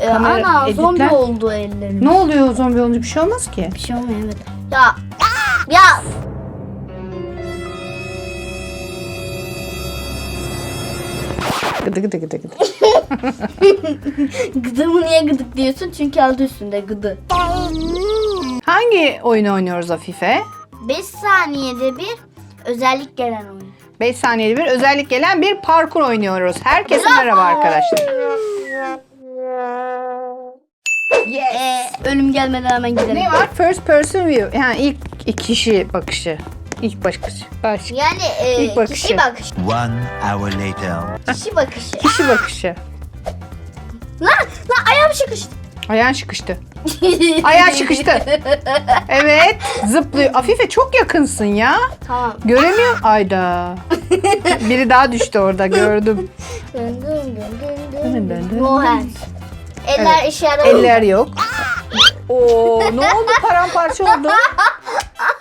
E, Kamera ana editler- zombi oldu ellerim. Ne oluyor zombi olunca bir şey olmaz ki. Bir şey olmuyor evet. Ya. Ya. Gıdı gıdı gıdı gıdı. Gıdımı niye gıdık diyorsun? Çünkü adı üstünde gıdı. Hangi oyunu oynuyoruz Afife? 5 saniyede bir özellik gelen oyun. 5 saniyede bir özellik gelen bir parkur oynuyoruz. Herkese merhaba arkadaşlar. Yes. Ee, ölüm gelmeden hemen gidelim. Ne var? First person view. Yani ilk kişi bakışı. İlk bakışı. Baş. Yani e, İlk bakışı. kişi bakışı. One hour later. Kişi bakışı. Kişi bakışı. lan lan ayağım sıkıştı. Ayağın çıkıştı. Ayağın çıkıştı. Evet. Zıplıyor. Afife çok yakınsın ya. tamam. Göremiyor. Ayda. Biri daha düştü orada gördüm. Dın dın dın dın Dın Eller Evet. işe yaramıyor. Eller yok. Oo, ne oldu? Paramparça oldu.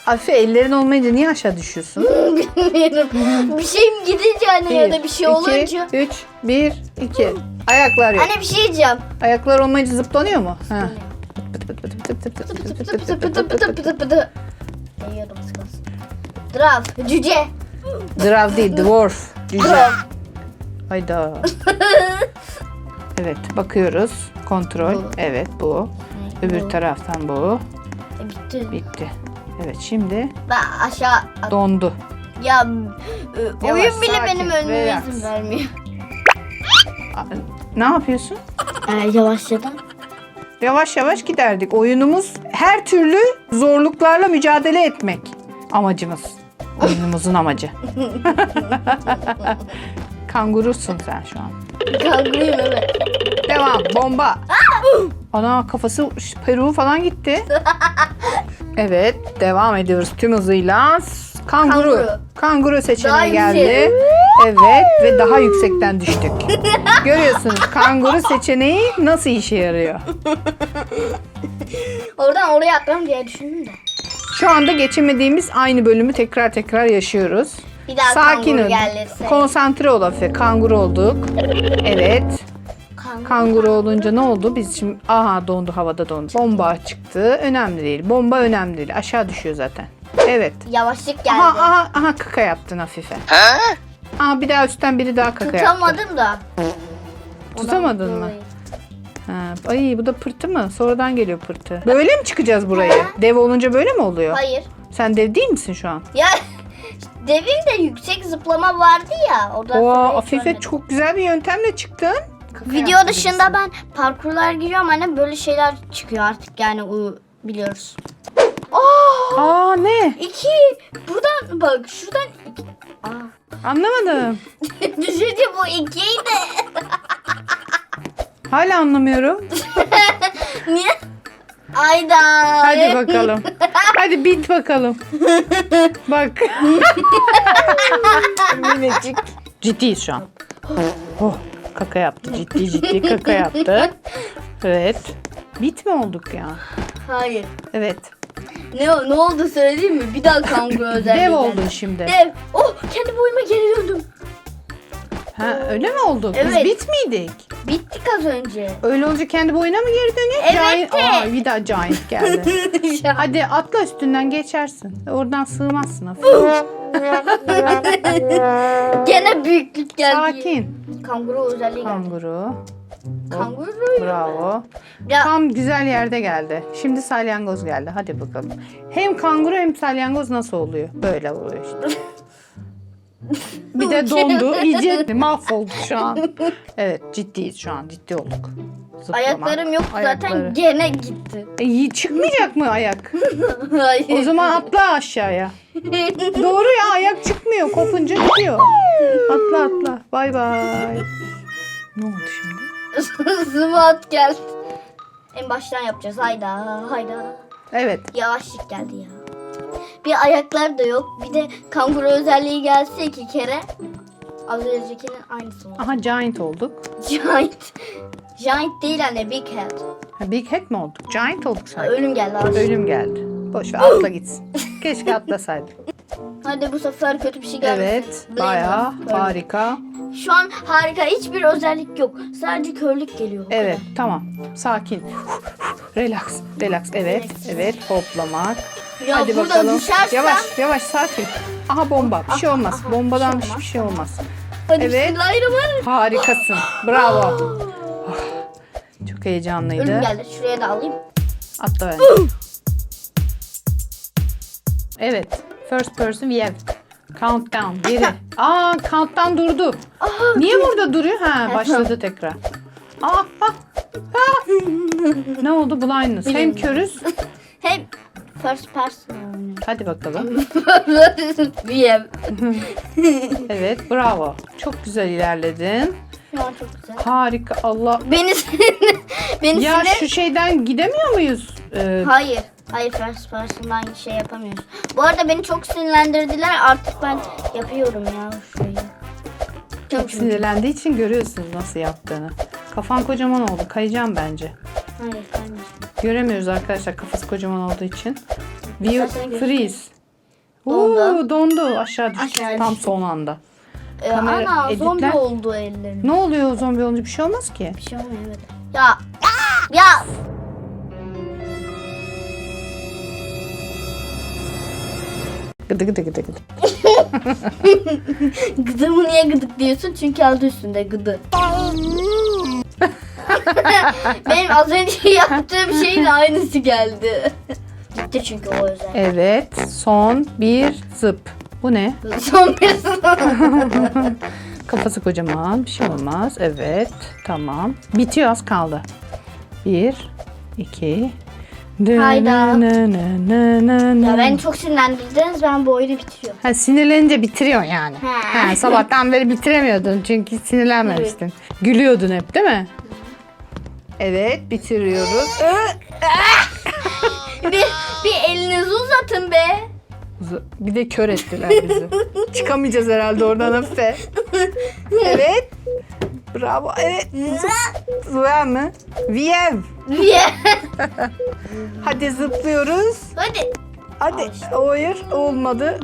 Afife ellerin olmayınca niye aşağı düşüyorsun? Bilmiyorum. bir şeyim gidince hani ya da bir şey olunca. 3, 1, 2. Ayaklar yok. Anne bir şey diyeceğim. Ayaklar olmayınca zıplanıyor mu? Ha. Az kalsın. Drav. Cüce. Drav değil, dwarf. Cüce. Hayda. Evet, bakıyoruz. Kontrol. Bu. Evet, bu. Öbür taraftan bu. E, bitti. Bitti. Evet, şimdi Ben aşağı dondu. Ya e, Yavaş, oyun bile sakin, benim önüme relax. izin vermiyor. Ne yapıyorsun? Ee, yavaşladım. Yavaş yavaş giderdik. Oyunumuz her türlü zorluklarla mücadele etmek amacımız. Oyunumuzun amacı. Kangurusun sen şu an. Kalkayım evet. Devam. Bomba. Ana kafası peruğu falan gitti. Evet. Devam ediyoruz tüm hızıyla. Kanguru. Kanguru. Kanguru Daha seçeneği yüksek. geldi. Evet ve daha yüksekten düştük. Görüyorsunuz kanguru seçeneği nasıl işe yarıyor. Oradan oraya atlam diye düşündüm de. Şu anda geçemediğimiz aynı bölümü tekrar tekrar yaşıyoruz. Bir daha Sakin kanguru ol. gelirse. Konsantre ol Afe. Kanguru olduk. Evet. Kanguru. Olunca ne oldu? Biz şimdi aha dondu havada dondu. Bomba çıktı. Önemli değil. Bomba önemli değil. Aşağı düşüyor zaten. Evet. Yavaşlık geldi. Aha aha aha kaka yaptın Afife. Aha bir daha üstten biri daha kaka yaptı. Tutamadım da. Tutamadın mı? Ha, ay bu da pırtı mı? Sonradan geliyor pırtı. Böyle mi çıkacağız buraya? Dev olunca böyle mi oluyor? Hayır. Sen dev değil misin şu an? Ya devin de yüksek zıplama vardı ya. Oradan sonra Oo hiç Afife görmedim. çok güzel bir yöntemle çıktın. Kaka Video yaptı dışında ben parkurlar giriyorum anne böyle şeyler çıkıyor artık yani o biliyoruz. Aa, Aa ne? iki buradan bak şuradan iki. Aa. Anlamadım. Düşünce bu ikiydi. Hala anlamıyorum. Niye? Ayda. Hadi bakalım. Hadi bit bakalım. Bak. Minicik. Ciddiyiz şu an. Oh, kaka yaptı. Ciddi ciddi kaka yaptı. Evet. Bit mi olduk ya? Hayır. Evet. Ne ne oldu söyleyeyim mi? Bir daha kanguru özelliği. Dev oldun şimdi. Dev. Oh kendi boyuma geri döndüm. Ha, öyle mi olduk? Biz Evet. bit miydik? Bittik az önce. Öyle olunca kendi boyuna mı geri dönüyor? Evet Giant- de. Aa, bir daha giant geldi. Hadi atla üstünden geçersin. Oradan sığmazsın hafif. Gene büyüklük geldi. Sakin. Kanguru özelliği geldi. Kanguru. Kanguru. Bravo. Ya, Tam güzel yerde geldi. Şimdi salyangoz geldi. Hadi bakalım. Hem kanguru hem salyangoz nasıl oluyor? Böyle oluyor işte. Bir de dondu. İyice mahvoldu şu an. Evet ciddiyiz şu an. Ciddi olduk. Zıplama. ayaklarım yok Ayakları. zaten gene gitti. E, iyi, çıkmayacak mı ayak? Hayır. O zaman atla aşağıya. Doğru ya ayak çıkmıyor. Kopunca gidiyor. Atla atla. Bay bay. Ne oldu şimdi? Sıvat geldi. En baştan yapacağız. Hayda hayda. Evet. Yavaşlık geldi ya. Bir ayaklar da yok. Bir de kanguru özelliği gelse iki kere. Az öncekinin aynısı oldu. Aha giant olduk. Giant. Giant değil anne big head. Ha, Big head mi olduk? Giant olduk sanki. Ölüm geldi abi. Ölüm geldi. Boş ver atla gitsin. Keşke atlasaydık. Hadi bu sefer kötü bir şey gelmesin. Evet. Bayağı harika. Şu an harika hiçbir özellik yok. Sadece körlük geliyor. Evet tamam. Sakin. Relax. Relax. Evet. Evet. Hoplamak. Ya Hadi burada bakalım. düşersem. Yavaş yavaş sakin. Aha bomba. Bir şey Aha, olmaz. aha, Bombadan bir şey hiçbir şey olmaz. Hadi Evet. bismillahirrahmanirrahim. Harikasın. Bravo. Çok heyecanlıydı. Ölüm geldi. Şuraya da alayım. Atla bence. Evet. First person view. Countdown. Geri. Aa countdown durdu. Niye burada duruyor? Ha başladı tekrar. Aa, ah, ah. ne oldu? Blindness. Hem körüz. Hem first person. Hadi bakalım. Diyem. Evet bravo. Çok güzel ilerledin. Şu an çok güzel. Harika Allah. Beni beni Ya sinir- şu şeyden gidemiyor muyuz? Ee, Hayır. Hayır first person'dan şey yapamıyoruz. Bu arada beni çok sinirlendirdiler. Artık ben yapıyorum ya şurayı. çok sinirlendiği için görüyorsunuz nasıl yaptığını. Kafan kocaman oldu. Kayacağım bence. Hayır kaymayacağım. Göremiyoruz arkadaşlar kafası kocaman olduğu için. View freeze. Dondu. Oo, dondu. Aşağı düştü Aşağı tam düştü. son anda. Ee, Kamera ana editler. zombi oldu ellerim. Ne oluyor zombi olunca bir şey olmaz ki. Bir şey olmuyor evet. Ya. Ya. Gıdı gıdı gıdı gıdı. Gıdımı niye gıdık diyorsun? Çünkü adı üstünde gıdı. Benim az önce yaptığım şeyin aynısı geldi. Gitti çünkü o özel. Evet. Son bir zıp. Bu ne? Son bir Kafası kocaman. Bir şey olmaz. Evet. Tamam. Bitiyor az kaldı. Bir. iki. Hayda. Ya beni çok sinirlendirdiniz. Ben bu oyunu bitiriyorum. Ha, sinirlenince bitiriyor yani. He. Ha, sabahtan beri bitiremiyordun çünkü sinirlenmemiştin. Gülüyordun hep değil mi? Evet bitiriyoruz. bir, bir elinizi uzatın be. Bir de kör ettiler bizi. Çıkamayacağız herhalde oradan hafife. Evet. Bravo. Evet. Zıva mı? Viyev. Niye? Hadi zıplıyoruz. Hadi. Hadi. Hayır olmadı.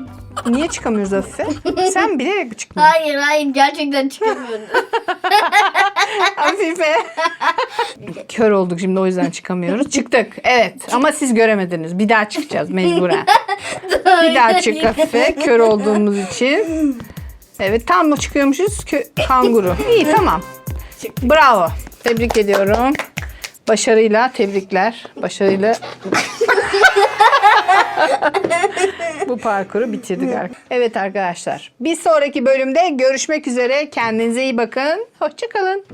Niye çıkamıyoruz hafife? Sen bilerek çıkmıyorsun? Hayır hayır gerçekten çıkamıyorum. Hafife. Kör olduk şimdi o yüzden çıkamıyoruz. Çıktık. Evet ama siz göremediniz. Bir daha çıkacağız mecburen. Bir daha çık Hafife. Kör olduğumuz için. Evet tam mı çıkıyormuşuz? Kö- kanguru. İyi tamam. Bravo. Tebrik ediyorum. Başarıyla tebrikler. Başarıyla bu parkuru bitirdik. arkadaşlar. Evet arkadaşlar. Bir sonraki bölümde görüşmek üzere. Kendinize iyi bakın. Hoşçakalın.